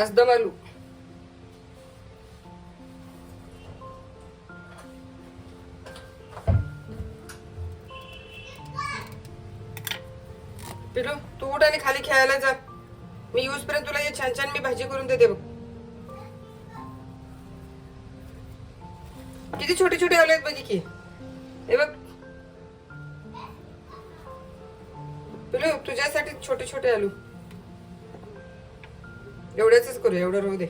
आज आलू पिलू तू उठ आणि खाली खेळायला जा. मी यूज पर्यंत तुला हे छान छान मी भाजी करून देते बघ. किती छोटे छोटे आले आहेत बघ की हे बघ. पिलू तुझ्यासाठी छोटे छोटे आलू. एवढ्याच करू एवढं राहू दे.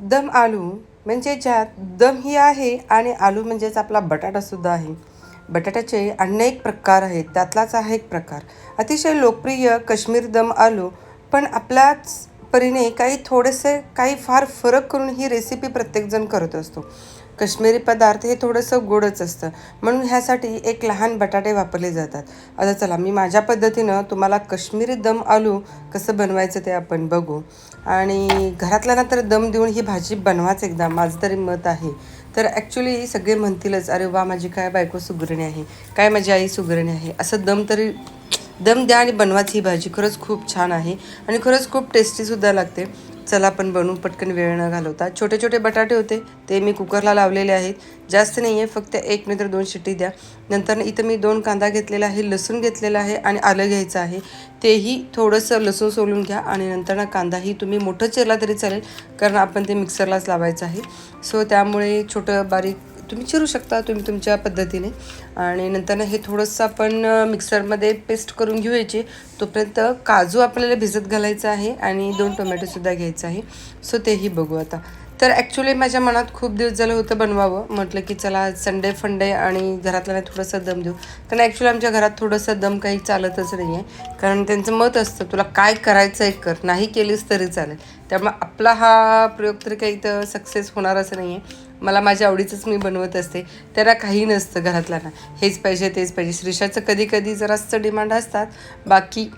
दम आलू म्हणजे ज्यात दम ही आहे आणि आलू म्हणजेच आपला बटाटा सुद्धा आहे. बटाट्याचे अनेक प्रकार आहेत त्यातलाच हा एक प्रकार. अतिशय लोकप्रिय काश्मीर दम आलू पण आपल्याच परीने काही थोडेसे काही फार फरक करून ही रेसिपी प्रत्येकजण करत असतो. काश्मीरी पदार्थ हे थोडंसं गोडच असतं. म्हणून ह्यासाठी एक लहान बटाटे वापरले जातात. आता चला मी माझ्या पद्धतीनं तुम्हाला काश्मीरी दम आलू कसं बनवायचं ते आपण बघू. आणि घरातल्यांना तर दम देऊन ही भाजी बनवाच एकदा माझं तरी मत आहे. तर ॲक्च्युली सगळे म्हणतीलच अरे वा माझी काय बायको सुगरणी आहे. काय माझी आई सुगरणी आहे. असं दम तरी दम द्या आणि बनवाच ही भाजी. खरंच खूप छान आहे आणि खरंच खूप टेस्टीसुद्धा लागते. चला आपण बनवू पटकन वेळ न घालवता. छोटे छोटे बटाटे होते ते मी कुकरला लावलेले आहेत. जास्त नाही आहे फक्त एक नंतर दोन शिट्टी द्या. नंतर इथं मी दोन कांदा घेतलेला आहे लसूण घेतलेला आहे आणि आलं घ्यायचं आहे. तेही थोडंसं लसूण सोलून घ्या आणि नंतर ना कांदाही तुम्ही मोठं चिरला तरी चालेल कारण आपण ते मिक्सरलाच लावायचं आहे. सो त्यामुळे छोटं बारीक तुम्ही चिरू शकता तुम्ही तुमच्या पद्धतीने. आणि नंतर हे थोडंसं आपण मिक्सरमध्ये पेस्ट करून घेऊयाची. तोपर्यंत काजू आपल्याला भिजत घालायचं आहे आणि दोन टोमॅटोसुद्धा घ्यायचं आहे. सो तेही बघू आता. तर ॲक्च्युली माझ्या मनात खूप दिवस झालं होतं बनवावं. म्हटलं की चला संडे फंडे आणि घरातल्याला थोडंसं दम देऊ. कारण ॲक्च्युली आमच्या घरात थोडंसं दम काही चालतच नाही आहे कारण त्यांचं मत असतं तुला काय करायचं आहे कर. नाही केलीस तरी चालेल. त्यामुळे आपला हा प्रयोग तरी काही तर सक्सेस होणारच नाही आहे मला माझ्या आवडीचंच मी बनवत असते. त्याला काही नसतं घरातल्यांना. हेच पाहिजे तेच पाहिजे. श्रीषाचं कधी कधी जरासं डिमांड असतात. बाकी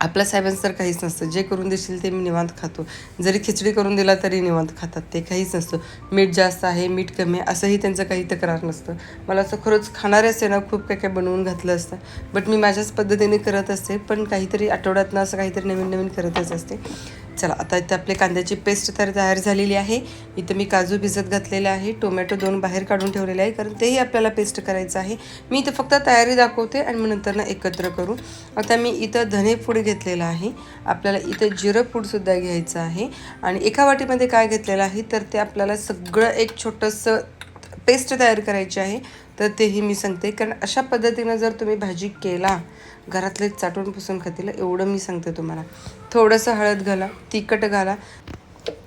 आपल्या साहेबांचं तर काहीच नसतं. जे करून देशील ते मी निवांत खातो. जरी खिचडी करून दिला तरी निवांत खातात. ते काहीच नसतं. मीठ जास्त आहे मीठ कमी आहे असंही त्यांचं काही तक्रार नसतं. मला असं खरंच खाणारे असते ना खूप काय काय बनवून घातलं असतं. बट मी माझ्याच पद्धतीने करत असते पण काहीतरी आठवड्यातनं असं काहीतरी नवीन नवीन करतच असते. चला आता इथं आपली कांद्याची पेस्ट तर तयार झालेली आहे. इथं मी काजू भिजत घातलेले आहे. टोमॅटो दोन बाहेर काढून ठेवलेले आहे कारण तेही आपल्याला पेस्ट करायचं आहे. मी इथं फक्त तयारी दाखवते आणि मग नंतर ना एकत्र करू. आता मी इथं धने पूड घेतलेलं आहे. आपल्याला इथं जिरं पूडसुद्धा घ्यायचं आहे. आणि एका वाटीमध्ये काय घेतलेलं आहे तर ते आपल्याला सगळं एक छोटंसं पेस्ट तयार करायची आहे. तर तेही मी सांगते कारण अशा पद्धतीनं जर तुम्ही भाजी केला घरातले चाटून पुसून खातील एवढं मी सांगते तुम्हाला. थोडंसं हळद घाला तिखट घाला.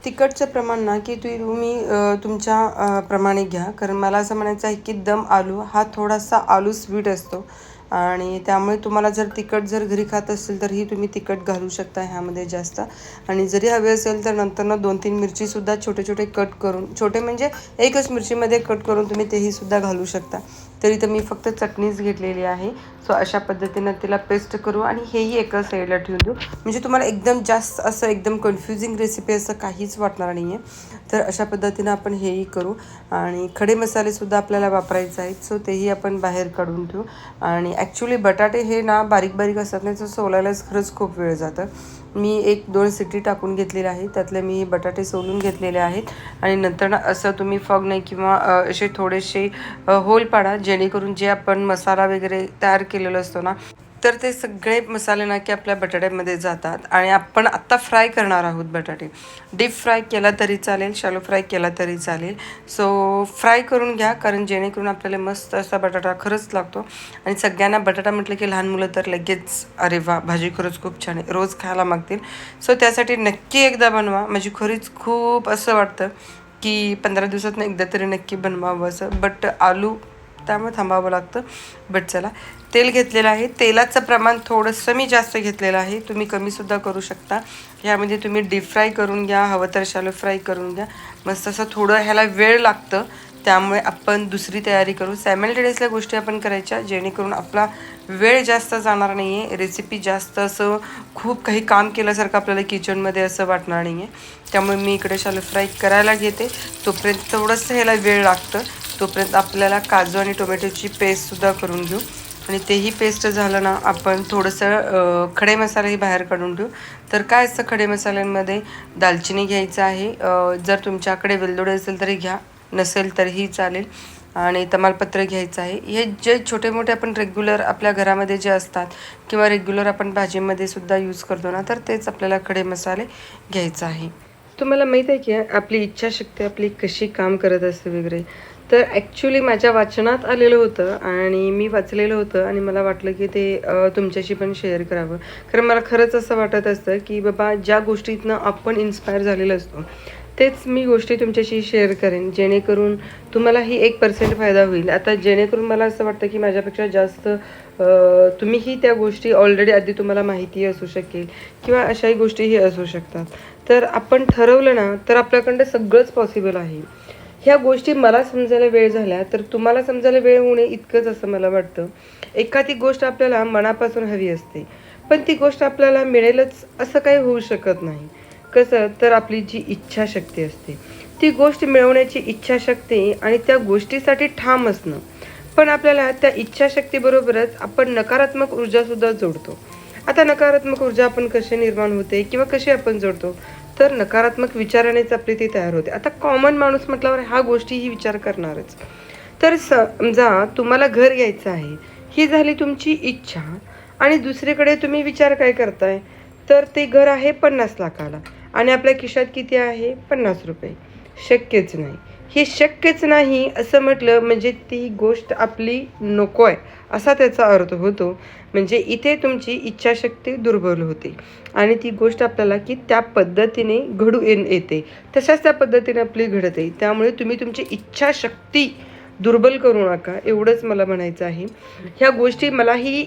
तिखटचं प्रमाण ना की तुम्ही तुम्ही तुमच्या प्रमाणे घ्या. कारण मला असं म्हणायचं आहे की दम आलू हा थोडासा आलू स्वीट असतो. आणि त्यामुळे तुम्हाला जर तिखट जर घरी खात असेल तर ही तुम्ही तिखट घालू शकता ह्यामध्ये जास्त. आणि जरी हवे असेल तर नंतरनं दोन तीन मिरचीसुद्धा छोटे छोटे कट करून छोटे म्हणजे एकच मिरचीमध्ये कट करून तुम्ही तेही सुद्धा घालू शकता. तरी तर मी फक्त चटणीच घेतलेली आहे. सो अशा पद्धतीनं तिला पेस्ट करू आणि हेही एका साईडला ठेवून देऊ. म्हणजे तुम्हाला एकदम जास्त असं एकदम कन्फ्युजिंग रेसिपी असं काहीच वाटणार नाही आहे तर अशा पद्धतीनं आपण हेही करू. आणि खडे मसालेसुद्धा आपल्याला वापरायचे आहेत. सो तेही आपण बाहेर काढून ठेवू. आणि ॲक्च्युली बटाटे हे ना बारीक बारीक असतात नाही तर सोलायलाच खरंच खूप वेळ जातं. मी एक दोन सिटी टाकून घेतलेले आहे त्यातले मी बटाटे सोलून घेतलेले आहेत. आणि नंतर ना असं तुम्ही फग नाही किंवा असे थोडेसे होल पाडा जेणेकरून जे आपण मसाला वगैरे तयार केलेला असतो ना तर ते सगळे मसाले ना की आपल्या बटाट्यामध्ये जातात आणि आपण आत्ता फ्राय करणार आहोत बटाटे. डीप फ्राय केला तरी चालेल शॅलो फ्राय केला तरी चालेल. सो फ्राय करून घ्या कारण जेणेकरून आपल्याला मस्त असा बटाटा खरंच लागतो. आणि सगळ्यांना बटाटा म्हटलं की लहान मुलं तर लगेच अरे वा भाजी खरंच खूप छान आहे. रोज खायला मागतील. सो त्यासाठी नक्की एकदा बनवा. माझी खरीच खूप असं वाटतं की पंधरा दिवसातनं एकदा तरी नक्की बनवावं असं. बट आलू त्यामुळे थांबावं लागतं बट चला तेल घेतलेलं आहे. तेलाचं प्रमाण थोडंसं मी जास्त घेतलेलं आहे. तुम्ही कमीसुद्धा करू शकता. ह्यामध्ये तुम्ही डीप फ्राय करून घ्या हवं तर शालो फ्राय करून घ्या. मस्त असं थोडं ह्याला वेळ लागतं. त्यामुळे आपण दुसरी तयारी करू. सॅमल्टेनियसल्या गोष्टी आपण करायच्या जेणेकरून आपला वेळ जास्त जाणार नाही आहे रेसिपी जास्त असं खूप काही काम केल्यासारखं आपल्याला किचनमध्ये असं वाटणार नाही आहे त्यामुळे मी इकडे शालो फ्राय करायला घेते. तोपर्यंत थोडंसं ह्याला वेळ लागतं. तोपर्यंत आपल्याला काजू आणि टोमॅटोची पेस्टसुद्धा करून घेऊ. आणि तेही पेस्ट झालं ना आपण थोडंसं खडे मसालेही बाहेर काढून ठेवू तर काय असतं खडे मसाल्यांमध्ये? दालचिनी घ्यायचं आहे. जर तुमच्याकडे वेलदोडे असेल तरी घ्या. नसेल तरीही चालेल. आणि तमालपत्र घ्यायचं आहे. हे जे छोटे मोठे आपण रेग्युलर आपल्या घरामध्ये जे असतात किंवा रेग्युलर आपण भाजीमध्ये सुद्धा यूज करतो ना तर तेच आपल्याला खडे मसाले घ्यायचं आहे. तुम्हाला माहीत आहे की आपली इच्छाशक्ती आपली कशी काम करत असते वगैरे? तर ॲक्च्युली माझ्या वाचनात आलेलं होतं आणि मी वाचलेलं होतं आणि मला वाटलं की ते तुमच्याशी पण शेअर करावं. कारण मला खरंच असं वाटत असतं की बाबा ज्या गोष्टीतनं आपण इन्स्पायर झालेलो असतो तेच मी गोष्टी तुमच्याशी शेअर करेन. जेणेकरून तुम्हालाही एक पर्सेंट फायदा होईल. आता जेणेकरून मला असं वाटतं की माझ्यापेक्षा जास्त तुम्हीही त्या गोष्टी ऑलरेडी आधी तुम्हाला माहिती असू शकेल किंवा अशाही गोष्टीही असू शकतात. तर आपण ठरवलं ना तर आपल्याकडं सगळंच पॉसिबल आहे. ह्या गोष्टी मला समजायला वेळ झाल्या तर तुम्हाला समजायला वेळ होणे इतकंच असं मला वाटतं. एखादी गोष्ट आपल्याला मनापासून हवी असते पण ती गोष्ट आपल्याला मिळेलच असं काही होऊ शकत नाही. कसं? तर आपली जी इच्छाशक्ती असते. ती गोष्ट मिळवण्याची इच्छाशक्ती आणि त्या गोष्टीसाठी ठाम असणं. पण आपल्याला त्या इच्छाशक्तीबरोबरच आपण नकारात्मक ऊर्जासुद्धा जोडतो. आता नकारात्मक ऊर्जा आपण कशी निर्माण होते किंवा कशी आपण जोडतो? तर नकारात्मक विचारानेच आपली ती तयार होते. आता कॉमन माणूस म्हटल्यावर ह्या गोष्टीही विचार करणारच. तर समजा तुम्हाला घर घ्यायचं आहे ही झाली तुमची इच्छा आणि दुसरीकडे तुम्ही विचार काय करताय? तर ते घर आहे पन्नास लाखाला आणि आपल्या खिशात किती आहे? पन्नास रुपये. शक्यच नाही. हे शक्यच नाही असं म्हटलं म्हणजे ती गोष्ट आपली नको आहे असा त्याचा अर्थ होतो. म्हणजे इथे तुमची इच्छाशक्ती दुर्बल होते. आणि ती गोष्ट आपल्याला की त्या पद्धतीने घडू येन येते. तशाच त्या पद्धतीने आपली घडते. त्यामुळे तुम्ही तुमची इच्छाशक्ती दुर्बल करू नका. एवढंच मला म्हणायचं आहे. ह्या गोष्टी मलाही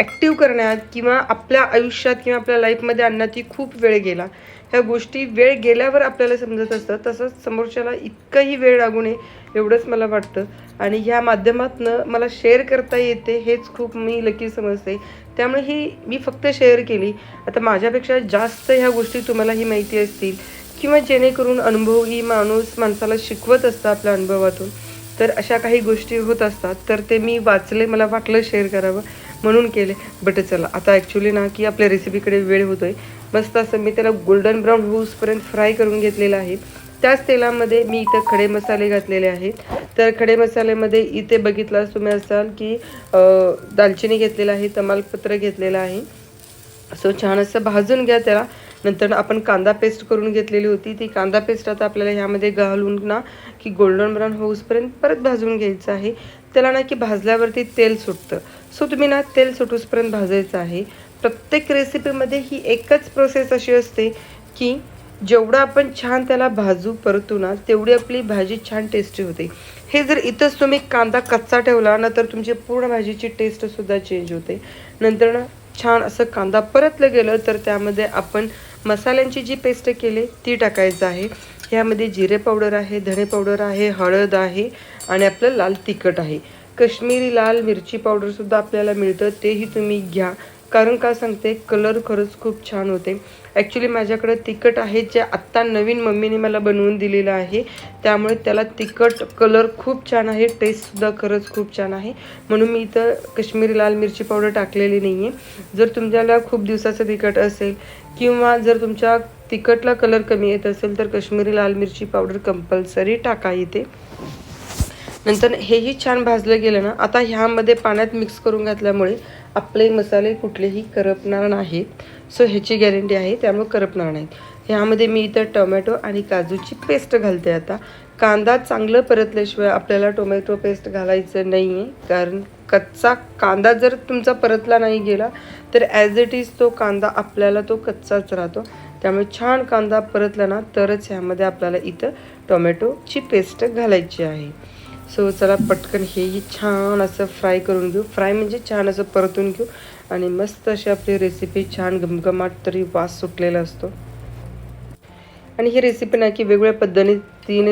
ॲक्टिव्ह करण्यात किंवा आपल्या आयुष्यात किंवा आपल्या लाईफमध्ये आणण्यात खूप वेळ गेला. ह्या गोष्टी वेळ गेल्यावर आपल्याला समजत असतं तसंच समोरच्याला इतकंही वेळ लागू नये एवढंच मला वाटतं. आणि ह्या माध्यमातनं मला शेअर करता येते हेच खूप मी लकी समजते. त्यामुळे ही मी फक्त शेअर केली. आता माझ्यापेक्षा जास्त ह्या गोष्टी तुम्हालाही माहिती असतील. किंवा जेणेकरून अनुभव ही माणूस माणसाला शिकवत असतं आपल्या अनुभवातून. तर अशा काही गोष्टी होत असतात. तर ते मी वाचले मला वाटलं शेअर करावं. म्हणून केले. बट चला आता ॲक्च्युली ना की आपल्या रेसिपीकडे वेळ होतोय. मस्त असं मी त्याला गोल्डन ब्राऊन होऊसपर्यंत फ्राय करून घेतलेलं आहे. त्याच तेलामध्ये मी इथं खडे मसाले घातलेले आहेत. तर खडे मसाल्यामध्ये इथे बघितलास तुम्ही असाल की दालचिनी घेतलेलं आहे तमालपत्र घेतलेलं आहे. सो छान असं भाजून घ्या त्याला. नंतर आपण कांदा पेस्ट करून घेतलेली होती. ती कांदा पेस्ट आता आपल्याला ह्यामध्ये घालून ना की गोल्डन ब्राऊन होऊसपर्यंत परत भाजून घ्यायचं आहे. त्याला ना की भाजल्यावरती तेल सुटतं. सो तुम्ही ना तेल सुटूसपर्यंत भाजायचं आहे. प्रत्येक रेसिपीमध्ये ही एकच प्रोसेस अशी असते की जेवढं आपण छान त्याला भाजू परतू ना तेवढी आपली भाजी छान टेस्टी होते. हे जर इथंच तुम्ही कांदा कच्चा ठेवला ना तर तुमची पूर्ण भाजीची टेस्टसुद्धा चेंज होते. नंतर ना छान असं कांदा परतलं गेलं तर त्यामध्ये आपण मसाल्यांची जी पेस्ट केली ती टाकायचं आहे. ह्यामध्ये जिरे पावडर आहे धणे पावडर आहे हळद आहे आणि आपलं लाल तिखट आहे. कश्मीरी लाल मिरची पावडरसुद्धा आपल्याला मिळतं. तेही तुम्ही घ्या. कारण का सांगते? कलर खरंच खूप छान होते. ॲक्च्युली माझ्याकडे तिखट आहे जे आत्ता नवीन मम्मीने मला बनवून दिलेलं आहे. त्यामुळे त्याला तिखट कलर खूप छान आहे. टेस्टसुद्धा खरंच खूप छान आहे. म्हणून मी इथं कश्मीरी लाल मिरची पावडर टाकलेली नाही आहे जर तुमच्याला खूप दिवसाचं तिखट असेल किंवा जर तुमच्या तिखटला कलर कमी येत असेल तर कश्मीरी लाल मिरची पावडर कंपल्सरी टाका इथे. नंतर हेही छान भाजलं गेलं ना आता ह्यामध्ये पाण्यात मिक्स करून घातल्यामुळे आपले मसाले कुठलेही करपणार नाहीत. सो ह्याची गॅरंटी आहे त्यामुळे करपणार नाहीत. ह्यामध्ये मी इथं टोमॅटो आणि काजूची पेस्ट घालते आता. कांदा चांगलं परतल्याशिवाय आपल्याला टोमॅटो पेस्ट घालायचं नाही आहे कारण कच्चा कांदा जर तुमचा परतला नाही गेला तर ॲज इट इज तो कांदा आपल्याला तो कच्चाच राहतो. त्यामुळे छान कांदा परतला ना तरच ह्यामध्ये आपल्याला इथं टोमॅटोची पेस्ट घालायची आहे. सो चला पटकन हेही छान असं फ्राय करून घेऊ. फ्राय म्हणजे छान असं परतून घेऊ. आणि मस्त अशी आपली रेसिपी छान घमघमाट तरी वास सुटलेला असतो. आणि ही रेसिपी ना की वेगवेगळ्या पद्धतीने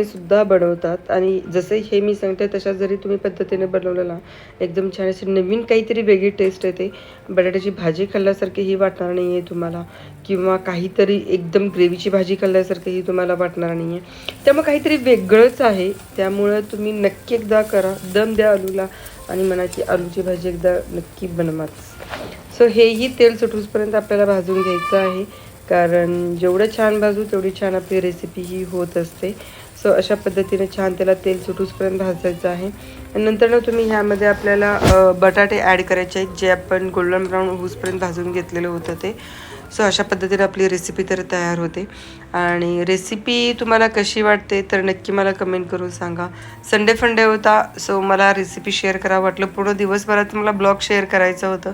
सुद्धा बनवतात. आणि जसे हे मी सांगते तशा जरी तुम्ही पद्धतीने बनवलेला एकदम छान अशी नवीन काहीतरी वेगळी टेस्ट येते. बटाट्याची भाजी खाल्ल्यासारखीही वाटणार नाही आहे तुम्हाला. किंवा काहीतरी एकदम ग्रेव्हीची भाजी खाल्ल्यासारखीही तुम्हाला वाटणार नाही आहे त्यामुळे काहीतरी वेगळंच आहे. त्यामुळं तुम्ही नक्की एकदा करा. दम द्या आलूला आणि म्हणा की आलूची भाजी एकदा नक्की बनवाच. सो हेही तेल सुटूसपर्यंत आपल्याला भाजून घ्यायचं आहे. कारण जेवढं छान भाजू तेवढी छान आपली रेसिपी ही होत असते. सो अशा पद्धतीने छान त्याला तेल सुटूसपर्यंत भाजायचं आहे. आणि नंतर ना तुम्ही ह्यामध्ये आपल्याला बटाटे ॲड करायचे आहेत जे आपण गोल्डन ब्राऊन होऊसपर्यंत भाजून घेतलेलं होतं ते. सो अशा पद्धतीने आपली रेसिपी तर तयार होते. आणि रेसिपी तुम्हाला कशी वाटते तर नक्की मला कमेंट करून सांगा. संडे फंडे होता सो मला रेसिपी शेअर करावं वाटलं. पूर्ण दिवसभरात मला ब्लॉग शेअर करायचं होतं.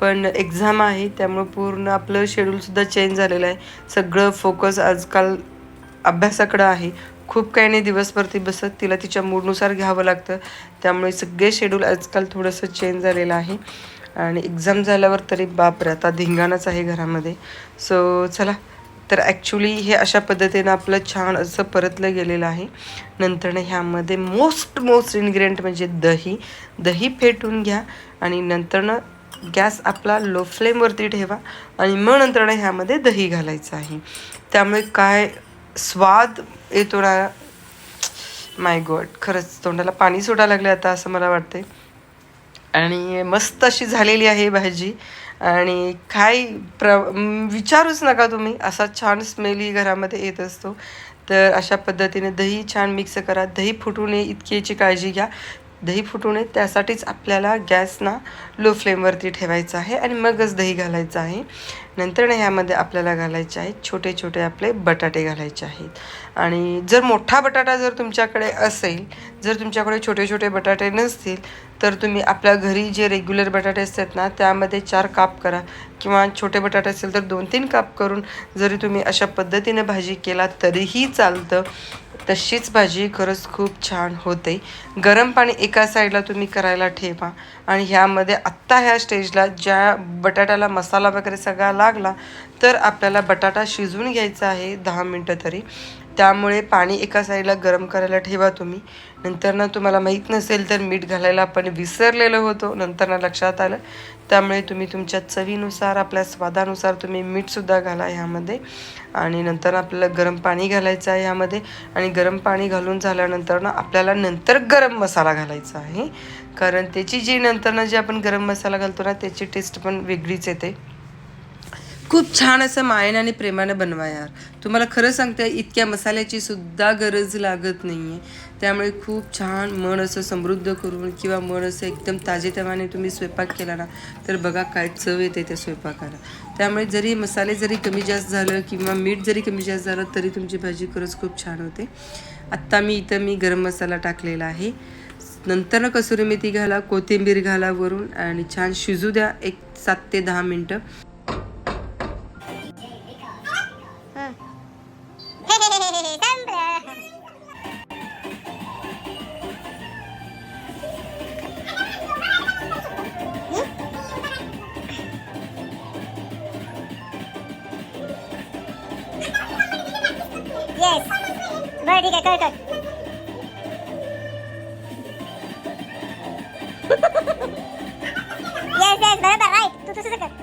पण एक्झाम आहे त्यामुळं पूर्ण आपलं शेड्यूलसुद्धा चेंज झालेलं आहे. सगळं फोकस आजकाल अभ्यासाकडं आहे. खूप काही नाही दिवसभर ती बसत तिला तिच्या मूडनुसार घ्यावं लागतं. त्यामुळे सगळे शेड्यूल आजकाल थोडंसं चेंज झालेलं आहे. आणि एक्झाम झाल्यावर तरी बापरे आता धिंगाणाच आहे घरामध्ये. सो चला. तर ॲक्च्युली हे अशा पद्धतीनं आपलं छान असं परतलं गेलेलं आहे. नंतरनं ह्यामध्ये मोस्ट मोस्ट इन्ग्रेडियंट म्हणजे दही. दही फेटून घ्या आणि नंतरनं गॅस आपला लो फ्लेमवरती ठेवा आणि मग नंतरनं ह्यामध्ये दही घालायचं आहे. त्यामुळे काय स्वाद येतो थोडा माय गॉड खरंच तोंडाला पाणी सुटायला लागले आता असं मला वाटते आणि मस्त अशी झालेली आहे भाजी. आणि काय प्र विचारूच नका तुम्ही असा छान स्मेलही घरामध्ये येत असतो. तर अशा पद्धतीने दही छान मिक्स करा. दही फुटू नये इतकीची काळजी घ्या. दही फुटू नये त्यासाठीच आपल्याला गॅसना लो फ्लेमवरती ठेवायचं आहे आणि मगच दही घालायचं आहे. नंतर ह्यामध्ये आपल्याला घालायचे आहेत छोटे छोटे आपले बटाटे घालायचे आहेत. आणि जर मोठा बटाटा जर तुमच्याकडे असेल जर तुमच्याकडे छोटे छोटे बटाटे नसतील तर तुम्ही आपल्या घरी जे रेग्युलर बटाटे असतात ना त्यामध्ये चार काप करा किंवा छोटे बटाटे असेल तर दोन तीन काप करून जरी तुम्ही अशा पद्धतीने भाजी केला तरीही चालतं. तशीच भाजी खरंच खूप छान होते. गरम पाणी एका साईडला तुम्ही करायला ठेवा आणि ह्यामध्ये आत्ता ह्या स्टेजला ज्या बटाट्याला मसाला वगैरे सगळा लागला तर आपल्याला बटाटा शिजवून घ्यायचा आहे दहा मिनटं तरी. त्यामुळे पाणी एका साईडला गरम करायला ठेवा तुम्ही. नंतर ना तुम्हाला माहीत नसेल तर मीठ घालायला आपण विसरलेलो होतो नंतर ना लक्षात आलं. त्यामुळे तुम्ही तुमच्या चवीनुसार आपल्या स्वादानुसार तुम्ही मीठसुद्धा घाला ह्यामध्ये. आणि नंतर आपल्याला गरम पाणी घालायचं आहे ह्यामध्ये. आणि गरम पाणी घालून झाल्यानंतर ना आपल्याला नंतर गरम मसाला घालायचा आहे. कारण त्याची जी नंतर ना जे आपण गरम मसाला घालतो ना त्याची टेस्ट पण वेगळीच येते. खूप छान असं मायेने आणि प्रेमानं बनवा यार. तुम्हाला खरं सांगते इतक्या मसाल्याची सुद्धा गरज लागत नाही आहे त्यामुळे खूप छान मन असं समृद्ध करून किंवा मन असं एकदम ताजेतवाने तुम्ही स्वयंपाक केला ना तर बघा काय चव येते त्या स्वयंपाकाला. त्यामुळे जरी मसाले जरी कमी जास्त झालं किंवा मीठ जरी कमी जास्त झालं तरी तुमची भाजी खरंच खूप छान होते. आत्ता मी इथं मी गरम मसाला टाकलेला आहे. नंतरनं कसुरी मेथी घाला कोथिंबीर घाला वरून आणि छान शिजू द्या एक सात ते दहा मिनटं. बरं ठीक आहे कर कर येस येस बरोबर राईट तू तसं कर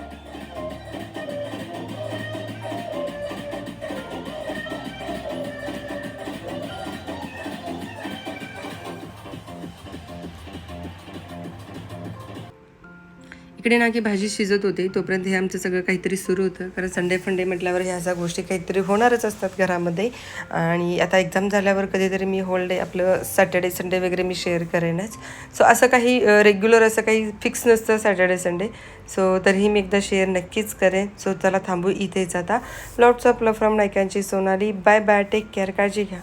इकडे ना की भाजी शिजत होते तोपर्यंत हे आमचं सगळं काहीतरी सुरू होतं. कारण संडे फंडे म्हटल्यावर ह्या अशा गोष्टी काहीतरी होणारच असतात घरामध्ये. आणि आता एक्झाम झाल्यावर कधीतरी मी होल डे आपलं सॅटर्डे संडे वगैरे मी शेअर करेनच. सो असं काही रेग्युलर असं काही फिक्स नसतं सॅटर्डे संडे सो तरीही मी एकदा शेअर नक्कीच करेन. सो त्याला थांबू इथेच आता. Lots of love from नायकांची Sonali. Bye bye take care काळजी घ्या.